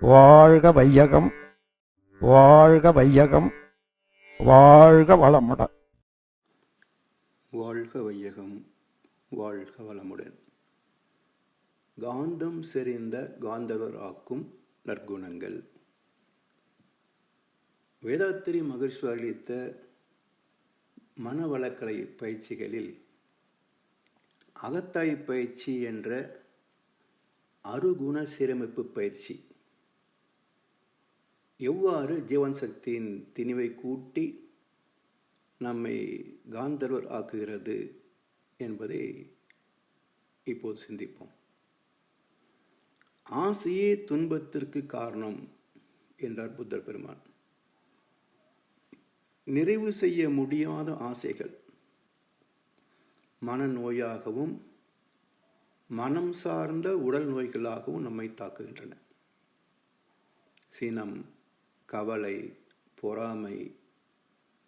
வாழ்க வையகம் வாழ்க வையகம் வாழ்க வளமுடன். வாழ்க வையகம் வாழ்க வளமுடன். காந்தம் செறிந்த காந்தவர் ஆக்கும் நற்குணங்கள். வேதாத்திரி மகிழ்ச்சி அளித்த மனவளக்கலை பயிற்சிகளில் அகத்தாய் பயிற்சி என்ற அருகுண சீரமைப்பு பயிற்சி எவ்வாறு ஜீவன் சக்தியின் திணிவை கூட்டி நம்மை காந்தர்வர் ஆக்குகிறது என்பதை இப்போது சிந்திப்போம். ஆசையே துன்பத்திற்கு காரணம் என்றார் புத்தர் பெருமான். நிறைவு செய்ய முடியாத ஆசைகள். மனநோயாகவும் மனம் சார்ந்த உடல் நோய்களாகவும் நம்மை தாக்குகின்றன. சினம் கவலை பொறாமை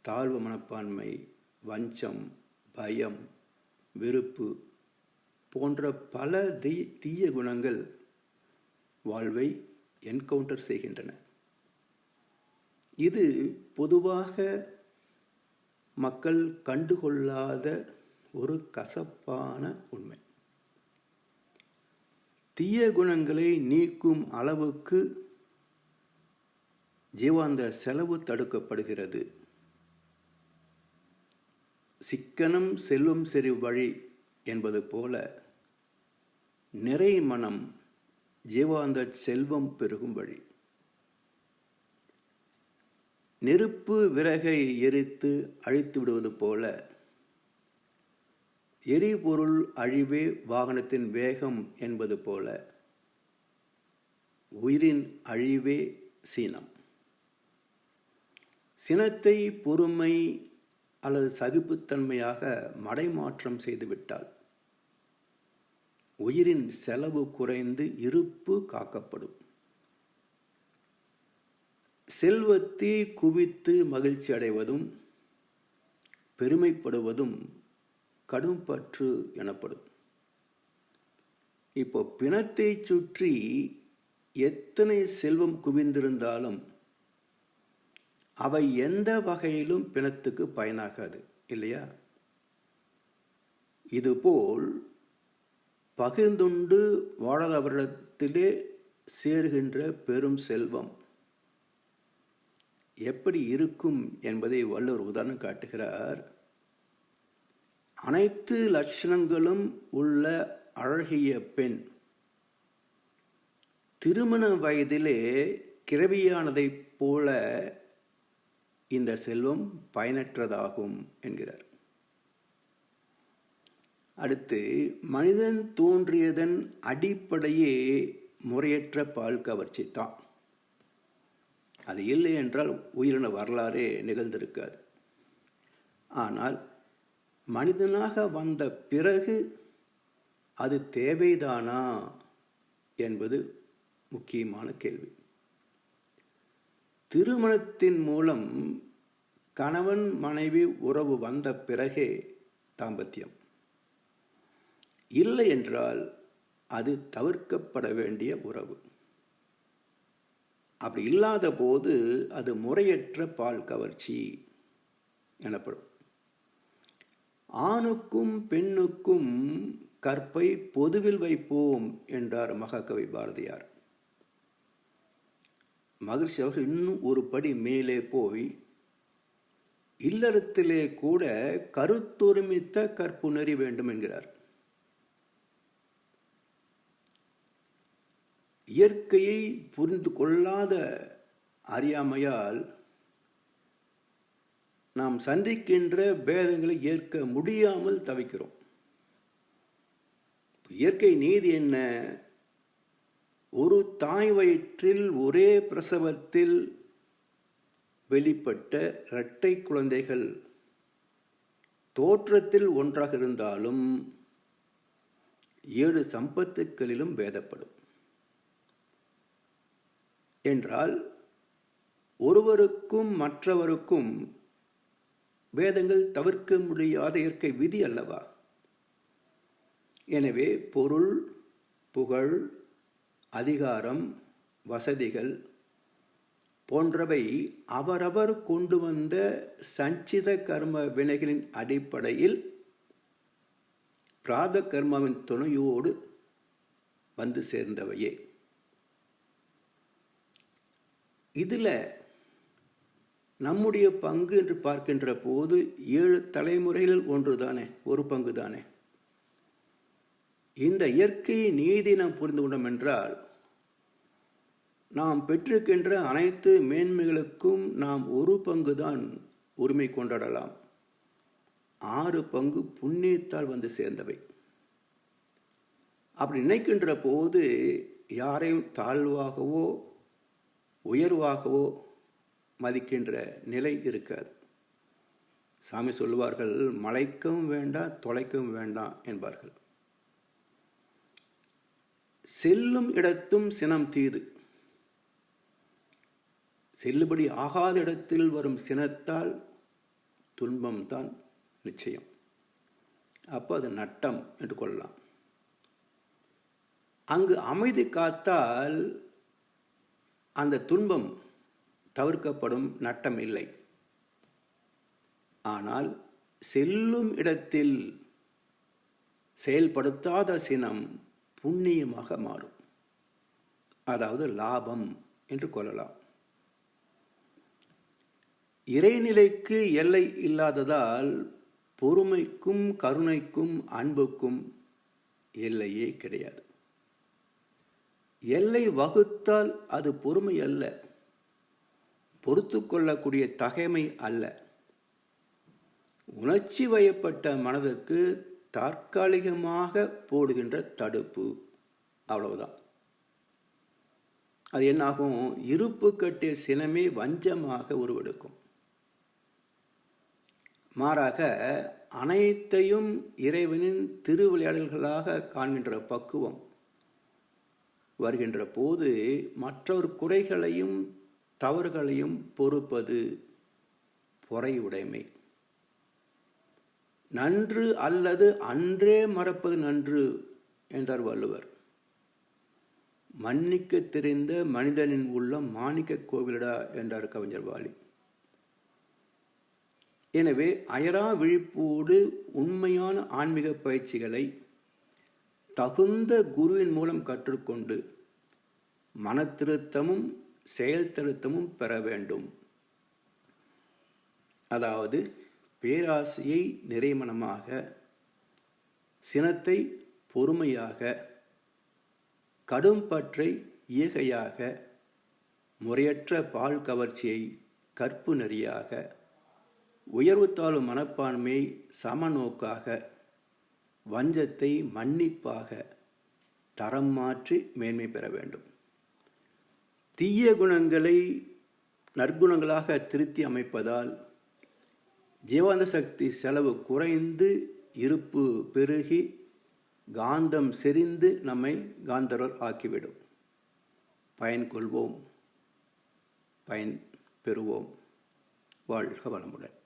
தாழ்வு மனப்பான்மை வஞ்சம் பயம் வெறுப்பு போன்ற பல தீ தீய குணங்கள் வாழ்வை என்கவுண்டர் செய்கின்றன. இது பொதுவாக மக்கள் கண்டுகொள்ளாத ஒரு கசப்பான உண்மை. தீய குணங்களை நீக்கும் அளவுக்கு ஜீவாந்த செலவு தடுக்கப்படுகிறது. சிக்கனம் செல்வம் செறி வழி என்பது போல நிறை மனம் ஜீவாந்த செல்வம் பெருகும் வழி. நெருப்பு விறகை எரித்து அழித்து விடுவது போல எரிபொருள் அழிவே வாகனத்தின் வேகம் என்பது போல உயிரின் அழிவே சீனம். சினத்தை பொறுமை அல்லது சகிப்புத்தன்மையாக மடைமாற்றம் செய்துவிட்டால் உயிரின் செலவு குறைந்து இருப்பு காக்கப்படும். செல்வத்தை குவித்து மகிழ்ச்சி அடைவதும் பெருமைப்படுவதும் கடும் பற்று எனப்படும். இப்போ பிணத்தை சுற்றி எத்தனை செல்வம் குவிந்திருந்தாலும் அவை எந்த வகையிலும் பிணத்துக்கு பயனாகாது இல்லையா? இதுபோல் பகிர்ந்துண்டு வாழறவரிடத்திலே சேர்கின்ற பெரும் செல்வம் எப்படி இருக்கும் என்பதை வள்ளுவர் உதாரணம் காட்டுகிறார். அனைத்து லட்சணங்களும் உள்ள அழகிய பெண் திருமண வயதிலே கிரவியானதைப் போல இந்த செல்வம் பயனற்றதாகும் என்கிறார். அடுத்து மனிதன் தோன்றியதன் அடிப்படையே முறையற்ற பால் கவர்ச்சி தான். அது இல்லை என்றால் உயிரின வரலாறே நிகழ்ந்திருக்காது. ஆனால் மனிதனாக வந்த பிறகு அது தேவைதானா என்பது முக்கியமான கேள்வி. திருமணத்தின் மூலம் கணவன் மனைவி உறவு வந்த பிறகே தாம்பத்தியம். இல்லை என்றால் அது தவிர்க்கப்பட வேண்டிய உறவு. அப்படி இல்லாத போது அது முறையற்ற பால் கவர்ச்சி எனப்படும். ஆணுக்கும் பெண்ணுக்கும் கற்பை பொதுவில் வைப்போம் என்றார் மகாகவி பாரதியார். மகிழ்ச்சி அவர்கள் இன்னும் ஒரு படி மேலே போய் இல்லறத்திலே கூட கருத்தொருமித்த கற்புணரி வேண்டும் என்கிறார். இயற்கையை புரிந்து கொள்ளாத அறியாமையால் நாம் சந்திக்கின்ற பேதங்களை ஏற்க முடியாமல் தவிக்கிறோம். இயற்கை நீதி என்ன? ஒரு தாய் வயிற்றில் ஒரே பிரசவத்தில் வெளிப்பட்ட இரட்டை குழந்தைகள் தோற்றத்தில் ஒன்றாக இருந்தாலும் ஏழு சம்பத்துக்களிலும் வேதப்படும் என்றால் ஒருவருக்கும் மற்றவருக்கும் வேதங்கள் தவிர்க்க முடியாத இயற்கை விதி அல்லவா? எனவே பொருள் புகழ் அதிகாரம் வசதிகள் போன்றவை அவரவர் கொண்டு வந்த சஞ்சித கர்ம வினைகளின் அடிப்படையில் பிராத கர்மாவின் துணையோடு வந்து சேர்ந்தவையே. இதில் நம்முடைய பங்கு என்று பார்க்கின்ற போது ஏழு தலைமுறைகளில் ஒன்று தானே ஒரு பங்கு தானே இந்த இயற்கை நீதி நாம் புரிந்து கொண்டோம் என்றால் நாம் பெற்றிருக்கின்ற அனைத்து மேன்மைகளுக்கும் நாம் ஒரு பங்கு தான் உரிமை கொண்டாடலாம். ஆறு பங்கு புண்ணியத்தால் வந்து சேர்ந்தவை. அப்படி நினைக்கின்ற போது யாரையும் தாழ்வாகவோ உயர்வாகவோ மதிக்கின்ற நிலை இருக்காது. சாமி சொல்லுவார்கள் மலைக்கவும் வேண்டாம் தொலைக்கவும் வேண்டாம் என்பார்கள். செல்லும் இடத்தும் சினம் தீது. செல்லுபடி ஆகாத இடத்தில் வரும் சினத்தால் துன்பம்தான் நிச்சயம். அப்போ அது நட்டம் என்று கொள்ளலாம். அங்கு அமைதி காத்தால் அந்த துன்பம் தவிர்க்கப்படும் நட்டம் இல்லை. ஆனால் செல்லும் இடத்தில் செயல்படுத்தாத சினம் புண்ணியமாக மாறும். அதாவது லாபம் என்று கொள்ளலாம். இறைநிலைக்கு எல்லை இல்லாததால் பொறுமைக்கும் கருணைக்கும் அன்புக்கும் எல்லையே கிடையாது. எல்லை வகுத்தால் அது பொறுமை அல்ல. பொறுத்து கொள்ளக்கூடிய தகைமை அல்ல. உணர்ச்சி வயப்பட்ட மனதுக்கு தற்காலிகமாக போடுகின்ற தடுப்பு அவ்வளவுதான். அது என்னாகும்? இருப்பு கட்டிய சினமே வஞ்சமாக உருவெடுக்கும். மாறாக அனைத்தையும் இறைவனின் திருவிளையாடல்களாக காண்கின்ற பக்குவம் வருகின்ற போது மற்றவர் குறைகளையும் தவறுகளையும் பொறுப்பது பொறையுடைமை. நன்று அல்லது அன்றே மறப்பது நன்று என்றார் வள்ளுவர். மன்னிக்க தெரிந்த மனிதனின் உள்ளம் மாணிக்க கோவிலடா என்றார் கவிஞர் வாலி. எனவே அயரா விழிப்போடு உண்மையான ஆன்மீக பயிற்சிகளை தகுந்த குருவின் மூலம் கற்றுக்கொண்டு மனத்திருத்தமும் செயல் திருத்தமும் பெற வேண்டும். அதாவது பேராசையை நிறைமனமாக சினத்தை பொறுமையாக கடும் பற்றை இயகையாக முறையற்ற பால் கவர்ச்சியை கற்பு நெறியாக உயர்வு தாழும் மனப்பான்மையை சமநோக்காக வஞ்சத்தை மன்னிப்பாக தரம் மாற்றி மேன்மை பெற வேண்டும். தீய குணங்களை நற்குணங்களாக திருத்தி அமைப்பதால் ஜீவாந்த சக்தி செலவு குறைந்து இருப்பு பெருகி காந்தம் செறிந்து நம்மை காந்தரர் ஆக்கிவிடும். பயன் கொள்வோம் பயன் பெறுவோம். வாழ்க வளமுடன்.